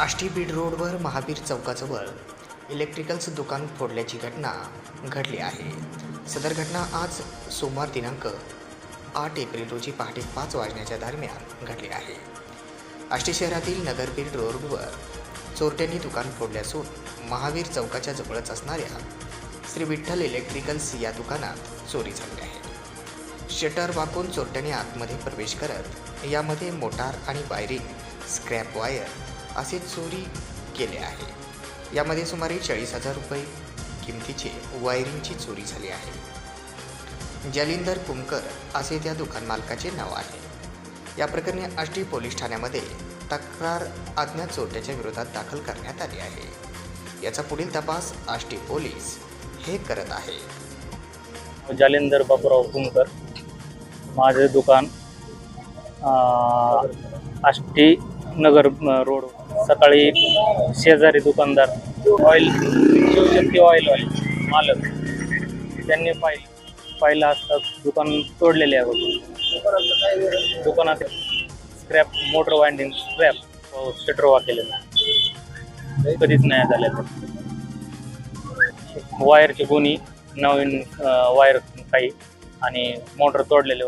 आष्टी बीड रोडवर महावीर चौकाजवळ इलेक्ट्रिकल्स दुकान फोडल्याची घटना घडली आहे. सदर घटना आज सोमवार दिनांक आठ एप्रिल रोजी पहाटे पाच वाजण्याच्या दरम्यान घडली आहे. आष्टी शहरातील नगरबीड रोडवर चोरट्यांनी दुकान फोडले असून महावीर चौकाच्या जवळच असणाऱ्या श्री विठ्ठल इलेक्ट्रिकल्स या दुकानात चोरी झाली आहे. शटर वाकून चोरट्यांनी आतमध्ये प्रवेश करत यामध्ये मोटार आणि वायरिंग स्क्रॅप वायर असे चोरी केले आहे. यामध्ये सुमारे चाळीस हजार रुपये किमतीचे वायरिंगची चोरी झाली आहे. जालिंदर कुमकर असे त्या दुकान मालकाचे नाव आहे. या प्रकरणी आष्टी पोलीस ठाण्यामध्ये तक्रार अज्ञात चोरट्याच्या विरोधात दाखल करण्यात आली आहे. याचा पुढील तपास आष्टी पोलीस हे करत आहे. जालिंदर बापूराव कुमकर माझे दुकान आष्टी नगर रोड. सकाळी शेजारी दुकानदार ऑइल शिवशक्ती ऑइल ऑइल मालक. त्यांनी पाहिलं पाहिलं असता दुकान तोडलेले आहे दुकानात scrap motor winding scrap shutter केलेलं कधीच नाही झालेलं वायरची गुणी नवीन वायर काही आणि मोटर तोडलेले.